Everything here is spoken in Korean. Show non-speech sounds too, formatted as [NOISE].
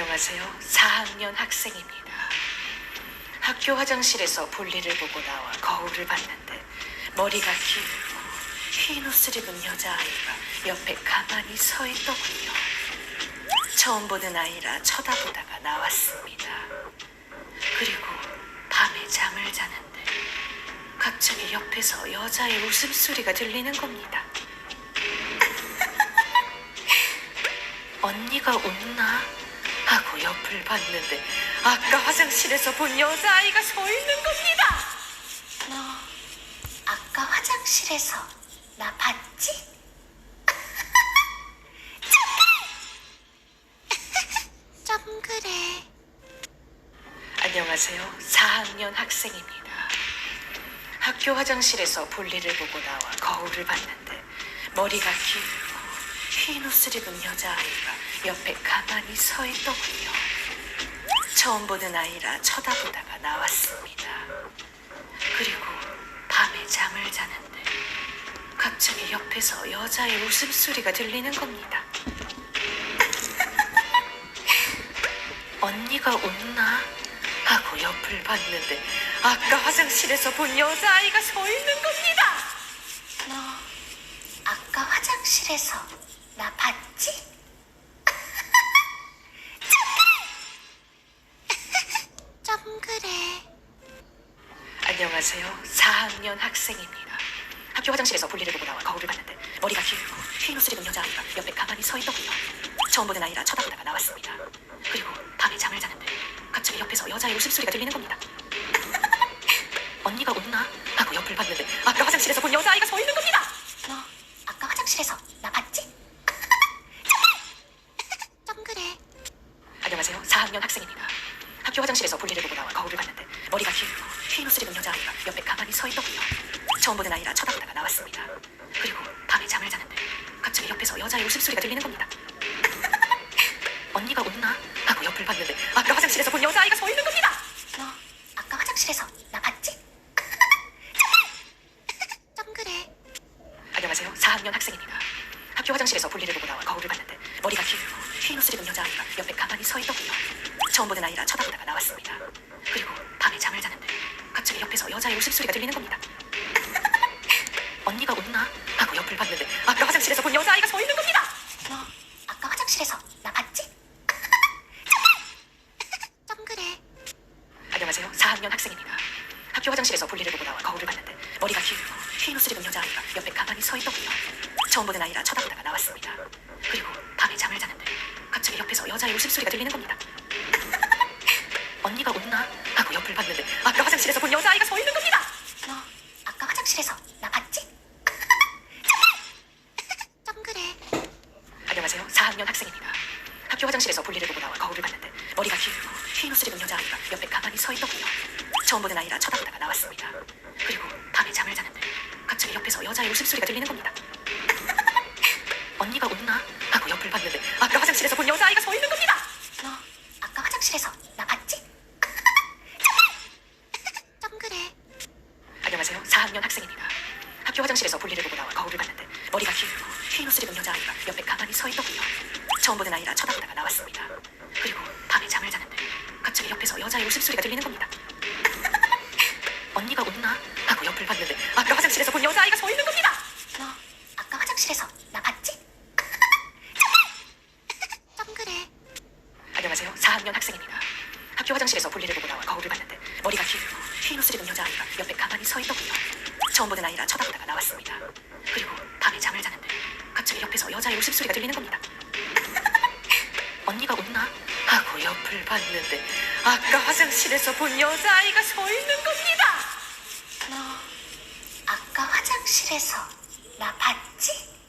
안녕하세요. 4학년 학생입니다. 학교 화장실에서 볼일을 보고 나와 거울을 봤는데 머리가 길고 흰 옷을 입은 여자아이가 옆에 가만히 서 있더군요. 처음 보는 아이라 쳐다보다가 나왔습니다. 그리고 밤에 잠을 자는데 갑자기 옆에서 여자의 웃음소리가 들리는 겁니다. [LAUGHS] 언니가 웃나? 하고 옆을 봤는데 아까 화장실에서 본 여자아이가 서 있는 겁니다. 너 아까 화장실에서 나 봤지? [LAUGHS] 좀 그래. 안녕하세요. 4학년 학생입니다. 학교 화장실에서 볼일을 보고 나와 거울을 봤는데 머리가 길고 흰 옷을 입은 여자아이가 옆에 가만히 서 있더군요. 처음 보는 아이라 쳐다보다가 나왔습니다. 그리고 밤에 잠을 자는데 갑자기 옆에서 여자의 웃음소리가 들리는 겁니다. [LAUGHS] 언니가 웃나? 하고 옆을 봤는데 아까 화장실에서 본 여자아이가 서 있는 겁니다. 너 아까 화장실에서 나 봤지? 좀 그래. 안녕하세요. 4학년 학생입니다. 학교 화장실에서 볼일을 보고 나와 거울을 봤는데 머리가 길고 흰 옷을 입은 여자아이가 옆에 가만히 서 있더군요. 처음 보는 아이라 쳐다보다가 나왔습니다. 그리고 밤에 잠을 자는데 갑자기 옆에서 여자의 웃음소리가 들리는 겁니다. [LAUGHS] 언니가 웃나? 하고 옆을 봤는데 아까 화장실에서 본 여자아이가 서 있는 겁니다. 너 아까 화장실에서 나 봤지? [LAUGHS] 좀 그래. 안녕하세요. 4학년 학생입니다. 학교 화장실에서 볼일을 보고 나와 거울을 봤는데 머리가 길고 흰 옷을 입은 여자아이가 옆에 가만히 서 있더군요. 처음 보는 아이라 쳐다보다가 나왔습니다. 그리고 밤에 잠을 자는데 갑자기 옆에서 여자의 웃음소리가 들리는 겁니다. [LAUGHS] 언니가 웃나? 하고 옆을 봤는데 아까 화장실에서 본 여자아이가 서 있는 겁니다. 너 아까 화장실에서 나 봤지? [LAUGHS] 좀 그래. 안녕하세요. 4학년 학생입니다. 학교 화장실에서 볼일을 보고 나와 거울을 봤는데 머리가 길고 흰 옷을 입은 여자아이가 옆에 가만히 서 있더군요. 처음 보는 아이라 쳐다보다가 나왔습니다. 그리고 밤에 잠을 자는데 갑자기 옆에서 여자의 웃음소리가 들리는 겁니다. [LAUGHS] 언니가 웃나? 하고 옆을 봤는데 아까 화장실에서 본 여자아이가 서 있는 겁니다. 너 아까 화장실에서 나 봤지? [LAUGHS] 좀 그래. 안녕하세요. 4학년 학생입니다. 학교 화장실에서 볼일을 보고 나와 거울을 봤는데 머리가 길고 흰 옷을 입은 여자아이가 옆에 가만히 서 있더군요. 처음 보는 아이라 쳐다보다가 나왔습니다. 그리고 밤에 잠을 자는데 갑자기 옆에서 여자의 웃음소리가 들리는 겁니다. 언니가 웃나? 하고 옆을 봤는데 아까 화장실에서 본 여자아이가 서 있는 겁니다. 너 아까 화장실에서 나 봤지? [LAUGHS] 좀 그래. 안녕하세요. 4학년 학생입니다. 학교 화장실에서 볼일을 보고 나와 거울을 봤는데 머리가 길고 흰 옷을 입은 여자아이가 옆에 가만히 서 있더군요. 처음 보는 아이라 쳐다보다가 나왔습니다. 그리고 밤에 잠을 자는데 갑자기 옆에서 여자의 웃음소리가 들리는 겁니다. 언니가 웃나? 하고 옆을 봤는데 아까 화장실에서 본 여자아이가 서 있는 겁니다. 너 아까 화장실에서 나 봤지? 좀 그래. 안녕하세요. 4학년 학생입니다. 학교 화장실에서 볼일을 보고 나와 거울을 봤는데 머리가 길고 흰 옷을 입은 여자아이가 옆에 가만히 서 있더군요. 처음 보는 아이라 쳐다보다가 나왔습니다. 그리고 밤에 잠을 자는데 갑자기 옆에서 여자의 웃음소리가 들리는 겁니다. [LAUGHS] 언니가 웃나? 하고 옆을 봤는데 아까 화장실에서 본 여자아이가 서 있는 겁니다. 너 아까 화장실에서 나 봤지? [LAUGHS] 좀 그래. 안녕하세요. 4학년 학생입니다. 학교 화장실에서 볼일을 보고 나와 거울을 봤는데 머리가 길고 흰 옷을 입은 여자아이가 옆에 가만히 서 있더군요. 처음 보는 아이라 쳐다보다가 나왔습니다. 그리고 밤에 잠을 자는데 갑자기 옆에서 여자의 웃음소리가 들리는 겁니다. [LAUGHS] 언니가 웃나? 하고 옆을 봤는데 아까 화장실에서 본 여자아이가 서 있는 겁니다. 너 아까 화장실에서 나 봤지?